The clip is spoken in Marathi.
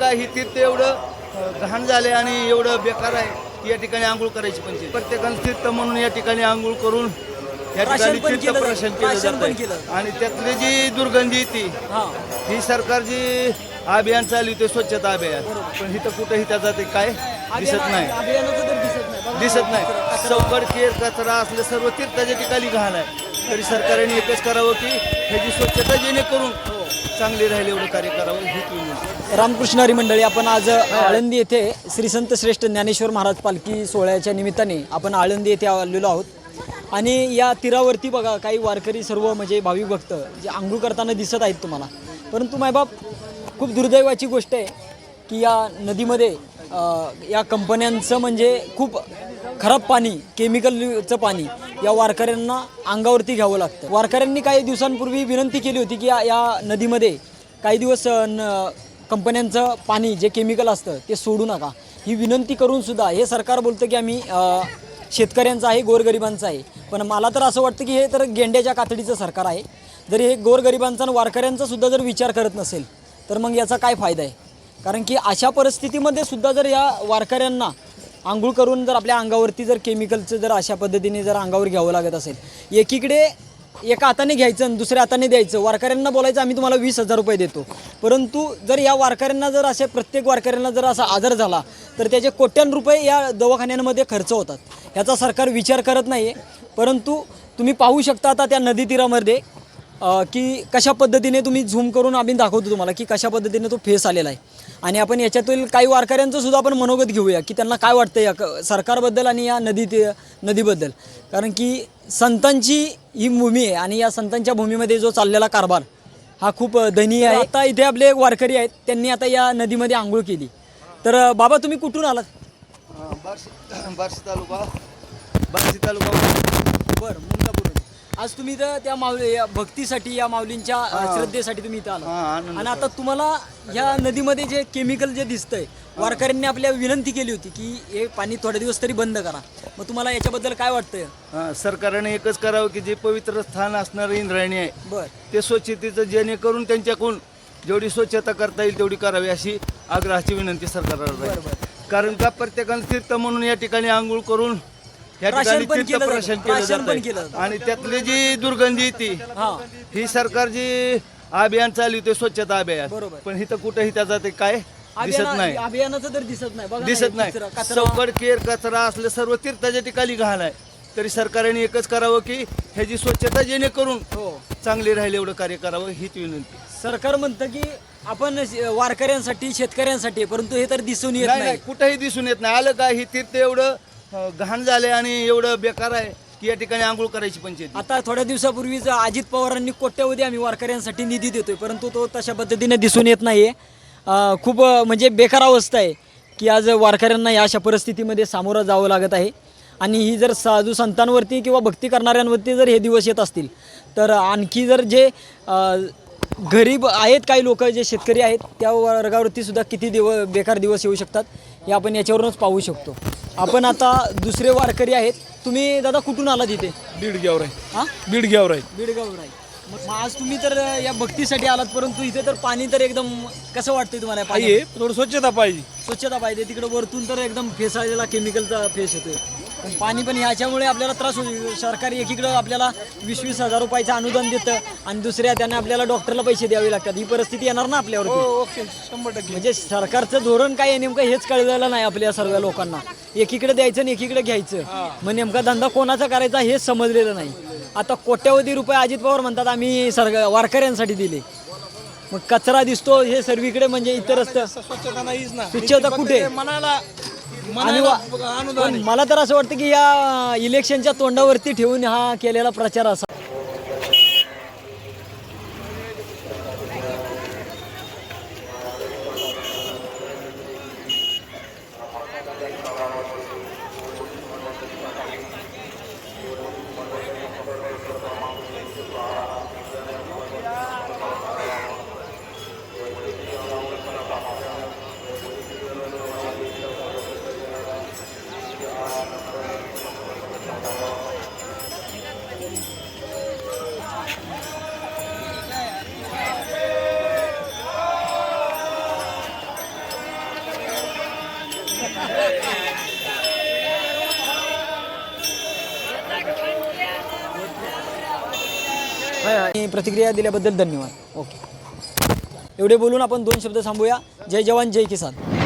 का ही तीर्थ एवढं घाण झाले आणि एवढं बेकार आहे की या ठिकाणी आंघोळ करायची पंचायत प्रत्येकानं तीर्थ म्हणून या ठिकाणी आंघोळ करून या ठिकाणी पण तीर्थ जातं. केलं पण जातं. आणि त्यातली जी दुर्गंधी ती हा. सरकार जी अभियान चालवते स्वच्छता अभियान. पण इथं कुठेही त्याचा ते काय दिसत नाही. दिसत नाही. चौकड केर कचरा असले सर्व तीर्थाच्या ठिकाणी घाण आहे. तरी सरकारने एकच करावं की ह्याची स्वच्छता जेणेकरून चांगली राहील एवढं कार्य करावं ही विनंती रामकृष्ण हरी मंडळी आपण आज आळंदी येथे श्री संत श्रेष्ठ ज्ञानेश्वर महाराज पालखी सोहळ्याच्या निमित्ताने आपण आळंदी येथे आलेलो आहोत. आणि या तीरावरती बघा काही वारकरी सर्व म्हणजे भाविक भक्त जे आंघोळ करताना दिसत आहेत तुम्हाला. परंतु मायबाप खूप दुर्दैवाची गोष्ट आहे की या नदीमध्ये या कंपन्यांचं म्हणजे खूप खराब पाणी केमिकलचं पाणी या वारकऱ्यांना अंगावरती घ्यावं लागतं. वारकऱ्यांनी काही दिवसांपूर्वी विनंती केली होती की या या नदीमध्ये काही दिवस न कंपन्यांचं पाणी जे केमिकल असतं ते सोडू नका. ही विनंती करून सुद्धा हे सरकार बोलतं की आम्ही शेतकऱ्यांचं आहे गोरगरिबांचं आहे. पण मला तर असं वाटतं की हे तर गेंड्याच्या कातडीचं सरकार आहे. जरी हे गोरगरिबांचा आणि वारकऱ्यांचा सुद्धा जर विचार करत नसेल तर मग याचा काय फायदा आहे? कारण की अशा परिस्थितीमध्ये सुद्धा जर या वारकऱ्यांना आंघोळ करून जर आपल्या अंगावरती जर केमिकलचं जर अशा पद्धतीने जर अंगावर घ्यावं लागत असेल एकीकडे एका हाताने घ्यायचं आणि दुसऱ्या हाताने द्यायचं. वारकऱ्यांना बोलायचं आम्ही तुम्हाला वीस हजार रुपये देतो. परंतु जर या वारकऱ्यांना जर असे प्रत्येक वारकऱ्यांना जर असा आजार झाला तर त्याचे कोट्यान रुपये या दवाखान्यांमध्ये खर्च होतात. ह्याचा सरकार विचार करत नाही आहे परंतु तुम्ही पाहू शकता आता त्या नदी तीरामध्ये की कशा पद्धतीने तुम्ही झूम करून आम्ही दाखवतो तुम्हाला की कशा पद्धतीने तो फेस आलेला आहे. आणि आपण याच्यातील काही वारकऱ्यांचं सुद्धा आपण मनोगत घेऊया की त्यांना काय वाटतं या क- सरकारबद्दल आणि या नदी नदीबद्दल. कारण की संतांची ही भूमी आहे आणि या संतांच्या भूमीमध्ये जो चाललेला कारभार हा खूप दयनीय आहे. आता इथे आपले एक वारकरी आहेत त्यांनी आता या नदीमध्ये आंघोळ केली. तर बाबा तुम्ही कुठून आलात? बार्शी बार्शी तालुका बार्शी तालुका बरं मुंदापूरून आज तुम्ही इथं त्या माऊली या भक्तीसाठी या माऊलींच्या अ, श्रद्धेसाठी तुम्ही इथं आला. आनंद आणि आता तुम्हाला ह्या नदीमध्ये जे केमिकल जे दिसतंय वारकऱ्यांनी आपल्या विनंती केली होती की हे पाणी थोडे दिवस तरी बंद करा. मग तुम्हाला याच्याबद्दल काय वाटतंय? हा, सरकारने एकच करावं की जे पवित्र स्थान असणारं इंद्रायणी आहे बर. ते स्वच्छतेचं जेणेकरून त्यांच्याकडून जेवढी स्वच्छता करता येईल तेवढी करावी अशी आग्रहाची विनंती सरकारला राहील. कारण का प्रत्येकानं तीर्थ म्हणून या ठिकाणी आंघोळ करून या प्राशन ठिकाणी पण तीर्थ केलं जातं. प्राशन केलं प्राशन पण जात केलं जातं. आणि त्यातली जी दुर्गंधी ती हा. ही सरकार जी अभियान चालवते स्वच्छता अभियान. बरोबर. पण इथं कुठेही त्याचा ते काय दिसत अभियाना- नाही. अभियानाचं तर दिसत नाही. बघा ना, दिसत नाही. कचरा- केर कचरा असले सर्व तीर्थाच्या ठिकाणी घाण आहे. तरी सरकारने एकच करावं की ह्याची स्वच्छता जेणेकरून हो. चांगली राहील एवढं कार्य करावं हीच विनंती. सरकार म्हणतं की आपण श- वारकऱ्यांसाठी शेतकऱ्यांसाठी परंतु हे तर दिसून येत नाही. कुठेही दिसून येत नाही. आलं का ही तीर्थ एवढं घाण झाले आणि एवढं बेकार आहे की या ठिकाणी आंघोळ करायची पंचायत आता थोड्या दिवसापूर्वीच अजित पवारांनी कोट्यवधी आम्ही वारकऱ्यांसाठी निधी देतोय परंतु तो तशा पद्धतीने दिसून येत नाही खूप म्हणजे बेकार अवस्था आहे की आज वारकऱ्यांना या अशा परिस्थितीमध्ये सामोरं जावं लागत आहे. आणि ही जर साधू संतांवरती किंवा भक्ती करणाऱ्यांवरती जर हे दिवस येत असतील तर आणखी जर जे गरीब आहेत काही लोक जे शेतकरी आहेत त्या वर्गावरती सुद्धा किती दिव बेकार दिवस येऊ शकतात हे आपण याच्यावरूनच पाहू शकतो. आपण आता दुसरे वारकरी आहेत. तुम्ही दादा कुठून आलात इथे? बीडग्यावर आहे. हां? बीडग्यावर आहे. बीडगाववर आहे. मग आज तुम्ही तर या भक्तीसाठी आलात परंतु इथे तर पाणी तर एकदम कसं वाटतंय तुम्हाला? आहे थोडं स्वच्छता पाहिजे. स्वच्छता पाहिजे. तिकडे वरतून तर एकदम फेसाळलेला केमिकलचा फेस येतोय. पण पाणी पण ह्याच्यामुळे आपल्याला त्रास होतो. सरकार एकीकडं आपल्याला वीस वीस हजार रुपयाचं अनुदान देतं आणि दुसऱ्या त्याने आपल्याला डॉक्टरला पैसे द्यावे लागतात. ही परिस्थिती येणार ना आपल्यावरती? ओके. शंभर टक्के. म्हणजे सरकारचं धोरण काय आहे नेमकं हेच कळलेलं नाही आपल्या सर्व लोकांना. एकीकडे द्यायचं आणि एकीकडे घ्यायचं. मग नेमका धंदा कोणाचा करायचा हेच समजलेलं नाही. आता कोट्यावधी रुपये अजित पवार म्हणतात आम्ही सर वारकऱ्यांसाठी दिले. मग कचरा दिसतो हे सर्वीकडे म्हणजे इतरच स्वच्छता नाहीच ना. स्वच्छता कुठे? मनाला आणि वा- मला तर असं वाटतं की या इलेक्शनच्या तोंडावरती ठेवून हा केलेला प्रचार असा. प्रतिक्रिया दिल्याबद्दल धन्यवाद. ओके. एवढे बोलून आपण दोन शब्द थांबूया. जय जवान जय किसान.